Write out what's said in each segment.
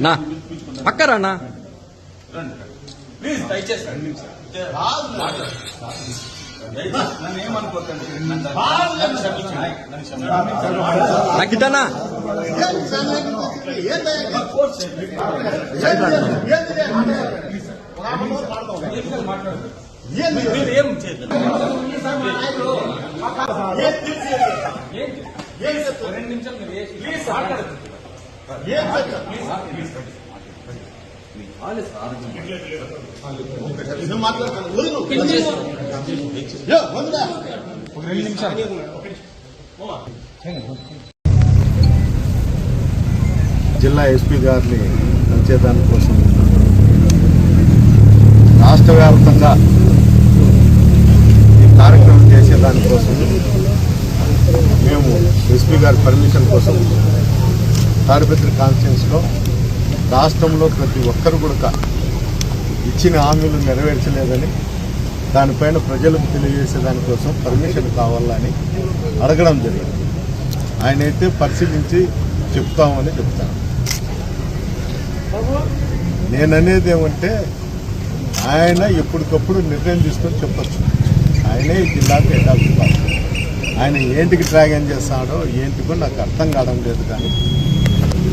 నా పక్కరా అన్న ప్లీజ్ దయచేసి క్షమించండి. నాకు ఇటన్నా మీరు ఏం చేయలేదు రెండు నిమిషాలు మీరు ఏ- ప్లీజ్ మాట్లాడదు జిల్లా ఎస్పీ గారిని వచ్చేదాని కోసం రాష్ట్ర వ్యాప్తంగా ఈ కార్యక్రమం చేసేదానికోసం మేము ఎస్పీ గారి పర్మిషన్ కోసం తాడిపత్రి కాన్స్టిట్యూన్స్లో రాష్ట్రంలో ప్రతి ఒక్కరు కూడా ఇచ్చిన హామీలు నెరవేర్చలేదని దానిపైన ప్రజలకు తెలియజేసే దానికోసం పర్మిషన్ కావాలని అడగడం జరిగింది. ఆయన అయితే పరిశీలించి చెప్తామని చెప్తాను. నేననేది ఏమంటే ఆయన ఎప్పటికప్పుడు నిర్ణయం తీసుకొని చెప్పచ్చు. ఆయనే ఈ జిల్లాకు హెడ్ ఆఫ్ ఆయన ఏంటికి డ్రాగన్ చేస్తాడో ఏంటికో నాకు అర్థం కావడం లేదు కానీ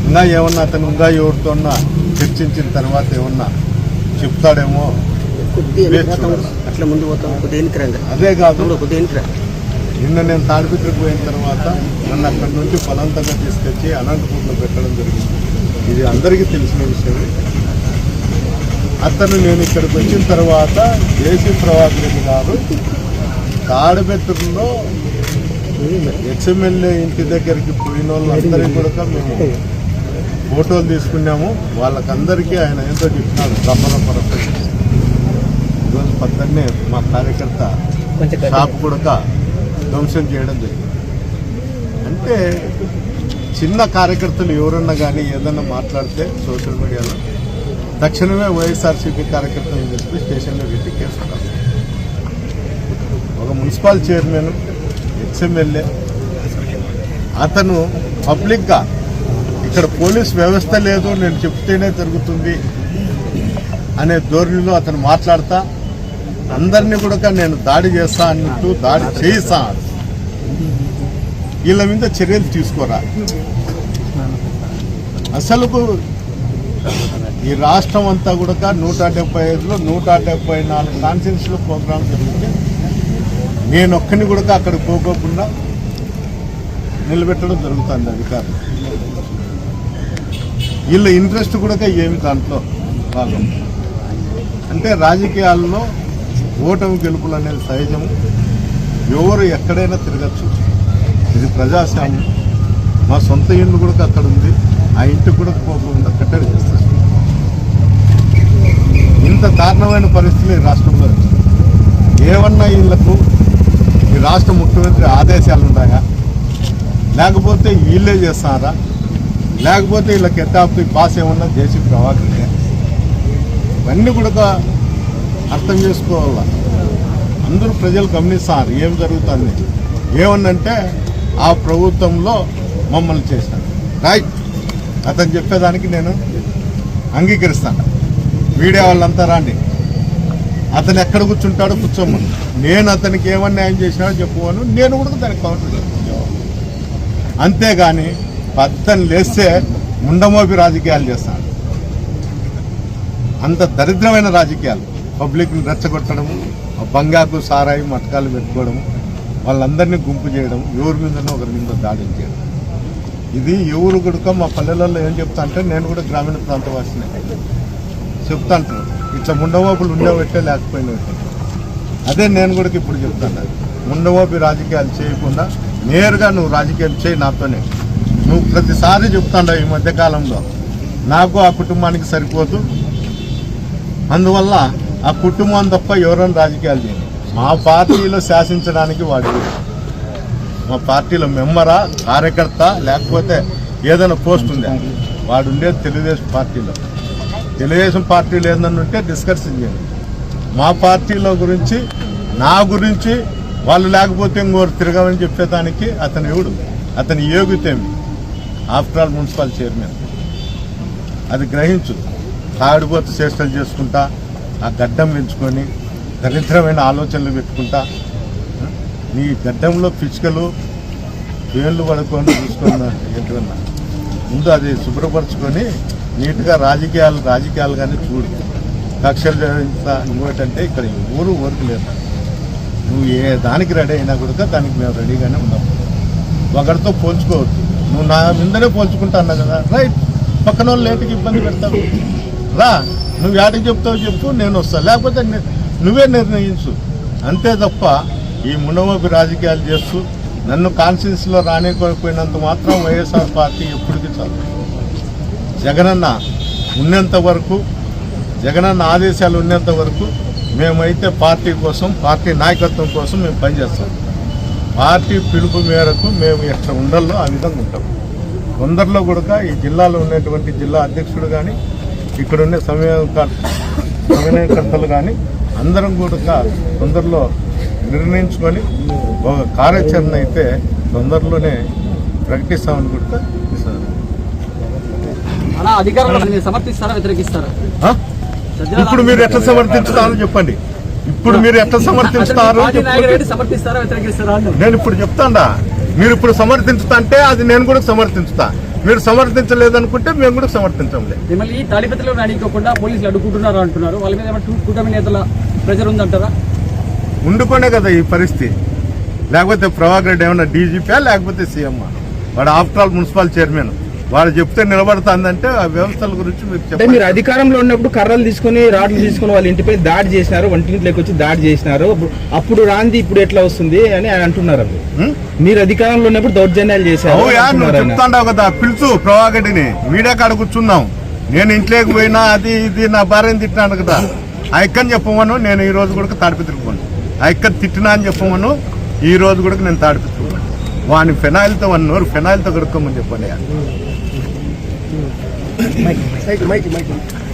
ఇంకా ఏమన్నా అతను ఇంకా ఎవరితోన్నా చర్చించిన తర్వాత ఏమన్నా చెప్తాడేమో అదే కాదు. నిన్న నేను తాడిపిత్రికి పోయిన తర్వాత నన్ను అక్కడి నుంచి బలవంతంగా తీసుకొచ్చి అనంతపూర్లో పెట్టడం జరిగింది. ఇది అందరికీ తెలిసిన విషయమే. అతను నేను ఇక్కడికి వచ్చిన తర్వాత జేసీ ప్రభాకర్ రెడ్డి గారు తాడిపెత్తుల్లో ఎక్స్ఎమ్మెల్యే ఇంటి దగ్గరికి పోయిన వాళ్ళందరికీ కూడా మేము ఫోటోలు తీసుకున్నాము వాళ్ళకందరికీ ఆయన ఏంటో చెప్పినాడు రమ్మరమ్మ ఈరోజు పక్కనే మా కార్యకర్త. షాప్ కూడా ధ్వంసం చేయడం జరిగింది అంటే చిన్న కార్యకర్తలు ఎవరన్నా కానీ ఏదన్నా మాట్లాడితే సోషల్ మీడియాలో తక్షణమే వైఎస్ఆర్సీపీ కార్యకర్తలను చెప్పి స్టేషన్లో పెట్టి కేసు. ఒక మున్సిపల్ చైర్మన్ ఎక్స్ఎమ్మెల్యే అతను పబ్లిక్గా ఇక్కడ పోలీస్ వ్యవస్థ లేదు నేను చెప్తేనే జరుగుతుంది అనే ధోరణిలో అతను మాట్లాడతా. అందరినీ కూడా నేను దాడి చేస్తా అన్నట్టు దాడి చేయిస్తా. వీళ్ళ మీద చర్యలు తీసుకోరా? అసలుకు ఈ రాష్ట్రం అంతా కూడా నూట డెబ్బై ఐదులో నూట డెబ్బై నాలుగు కాన్ఫరెన్స్లో ప్రోగ్రామ్ జరిగితే నేను ఒక్కని కూడా అక్కడికి పోకోకుండా నిలబెట్టడం జరుగుతుంది అధికారులు. వీళ్ళ ఇంట్రెస్ట్ కూడా ఏమి దాంట్లో భాగం అంటే రాజకీయాల్లో ఓటమి గెలుపులు అనేది సహజము. ఎవరు ఎక్కడైనా తిరగచ్చు. ఇది ప్రజాస్వామ్యం. మా సొంత ఇల్లు కూడా అక్కడ ఉంది. ఆ ఇంటికి కూడా పోకుండా కట్టడి చేస్తారు ఇంత దారుణమైన పరిస్థితులు ఈ రాష్ట్రంలో ఏమన్నా వీళ్ళకు ఈ రాష్ట్ర ముఖ్యమంత్రి ఆదేశాలు ఉన్నాయా లేకపోతే వీళ్ళే చేస్తారా? లేకపోతే వీళ్ళకి ఎత్తాపి పాస్ ఏమన్నా చేసి ప్రవాహమే ఇవన్నీ కూడా అర్థం చేసుకోవాలా? అందరూ ప్రజలు గమనిస్తారు ఏం జరుగుతుంది? ఏమన్నంటే ఆ ప్రభుత్వంలో మమ్మల్ని చేశాను రైట్. అతను చెప్పేదానికి నేను అంగీకరిస్తాను. మీడియా వాళ్ళంతా రాండి. అతను ఎక్కడ కూర్చుంటాడో కూర్చోమని. నేను అతనికి ఏమన్నా న్యాయం చేసినాడో చెప్పుకోను నేను కూడా దానికి కౌంటర్ చెప్పుకోను అంతేగాని పద్దం లేస్తే ముండమోపి రాజకీయాలు చేస్తాను అంత దరిద్రమైన రాజకీయాలు. పబ్లిక్ని రెచ్చగొట్టడము ఆ సారాయి మటకాలు పెట్టుకోవడము వాళ్ళందరినీ గుంపు చేయడం ఎవరి మీదనో ఒకరి మీద దాడులు చేయడం. ఇది ఎవరు కూడా మా పల్లెలలో ఏం చెప్తా అంటే నేను కూడా గ్రామీణ ప్రాంత వాసిని. చెప్తా అంటాను ఇట్లా ముండమోపులు ఉండేవట్టే లేకపోయినట్టే అదే నేను కూడా ఇప్పుడు చెప్తాను. ముండమోపి రాజకీయాలు చేయకుండా నేరుగా నువ్వు రాజకీయాలు చేయి నాతోనే. నువ్వు ప్రతిసారి చెప్తాండవు ఈ మధ్యకాలంలో నాకు ఆ కుటుంబానికి సరిపోదు. అందువల్ల ఆ కుటుంబం తప్ప ఎవరైనా రాజకీయాలు చేయను. మా పార్టీలో శాసించడానికి వాడు మా పార్టీలో మెంబరా కార్యకర్త లేకపోతే ఏదైనా పోస్ట్ ఉందా? వాడు ఉండేది తెలుగుదేశం పార్టీలో. తెలుగుదేశం పార్టీలో ఏదైనా ఉంటే డిస్కషన్ చేయండి మా పార్టీలో గురించి నా గురించి వాళ్ళు లేకపోతే ఇంకోరు తిరగమని చెప్పేదానికి అతను ఎవడు? అతని యోగ్యతేమి ఆఫ్టర్ ఆల్ మున్సిపల్ చైర్మన్. అది గ్రహించు. తాడిపోతు చేష్టలు చేసుకుంటా ఆ గడ్డం పెంచుకొని దరిద్రమైన ఆలోచనలు పెట్టుకుంటా నీ గడ్డంలో పిచ్చుకలు వేళ్ళు పడుకొని చూసుకున్నా ఏంటన్నా? ముందు అది శుభ్రపరచుకొని నీట్గా రాజకీయాలు రాజకీయాలు కానీ చూడు. కక్షలు ఇంకోటంటే ఇక్కడ ఊరు ఊరికి లేదు నువ్వు ఏ దానికి రెడీ అయినా కూడా దానికి మేము రెడీగానే ఉన్నాం. ఒకరితో పోల్చుకోవద్దు. నువ్వు నా మీదనే పోల్చుకుంటా అన్నా కదా. రైట్. పక్కన వాళ్ళు లేటుకి ఇబ్బంది పెడతావు రా. నువ్వు ఏటికి చెప్తావు చెప్పు నేను వస్తా. లేకపోతే నువ్వే నిర్ణయించు. అంతే తప్ప ఈ మునవపి రాజకీయాలు చేస్తూ నన్ను కాన్స్టిట్యూన్సీలో రానికపోయినంత మాత్రం వైఎస్ఆర్ పార్టీ ఎప్పటికీ చాలు జగనన్న ఉన్నంత వరకు జగనన్న ఆదేశాలు ఉన్నంత వరకు మేమైతే పార్టీ కోసం పార్టీ నాయకత్వం కోసం మేము పనిచేస్తాం. పార్టీ పిలుపు మేరకు మేము ఎట్లా ఉండాలో ఆ విధంగా ఉంటాం. తొందరలో కూడా ఈ జిల్లాలో ఉన్నటువంటి జిల్లా అధ్యక్షుడు కానీ ఇక్కడ ఉండే సమన్వయ సమన్వయకర్తలు కానీ అందరం కూడా తొందరలో నిర్ణయించుకొని ఒక కార్యాచరణ అయితే తొందరలోనే ప్రకటిస్తామని కూడా? ఇప్పుడు మీరు ఎట్లా సమర్థించుతారో చెప్పండి. ఇప్పుడు మీరు ఎట్లా సమర్థిస్తారో. నేను ఇప్పుడు చెప్తాండా. మీరు ఇప్పుడు సమర్థించుతా అంటే అది నేను కూడా సమర్థించుతా. మీరు సమర్థించలేదనుకుంటే మేము కూడా సమర్థించంలే. మిమ్మల్ని తాడిపత్రిలో రానికోకుండా పోలీసులు అడ్డుకుంటున్నారు అంటున్నారు. వాళ్ళ మీద కూటమి నేతల ప్రెజర్ ఉందంటారా? ఉండుకునే కదా ఈ పరిస్థితి. లేకపోతే ప్రభాకర్ రెడ్డి ఏమన్నా డీజీపీ లేకపోతే సీఎం వాడు ఆఫ్టర్ ఆల్ మున్సిపల్ చైర్మన్. వాడు చెప్తే నిలబడుతుందంటే ఆ వ్యవస్థల గురించి మీరు చెప్పండి. అధికారంలో ఉన్నప్పుడు కర్రలు తీసుకుని రాడ్లు తీసుకుని వాళ్ళ ఇంటిపై దాడి చేసినారు వంటింట్లోకి వచ్చి దాడి చేసినారు. అప్పుడు- రాంది ఇప్పుడు ఎట్లా వస్తుంది అని ఆయన అంటున్నారు? మీరు అధికారంలో ఉన్నప్పుడు దౌర్జన్యాలు చేశారు. చెప్తాండావు కదా పిలుచు ప్రభాకర్ని. మీడియా కాడ కూర్చున్నాం నేను ఇంట్లోకి పోయినా అది ఇది నా భార్యని తిట్టినాను కదా. ఆ ఎక్కని చెప్పమను నేను ఈ రోజు కూడా తాడిపిత్రుకోను ఆ ఎక్క తిట్టినా అని చెప్పమను ఈ రోజు కూడా నేను తాడిపిత్రుకోను వాని ఫెనాయిల్తో వన్ నోరు ఫెనాయిల్తో కడుక్కోమని చెప్పండి Mike, Mike, Mike, Mike.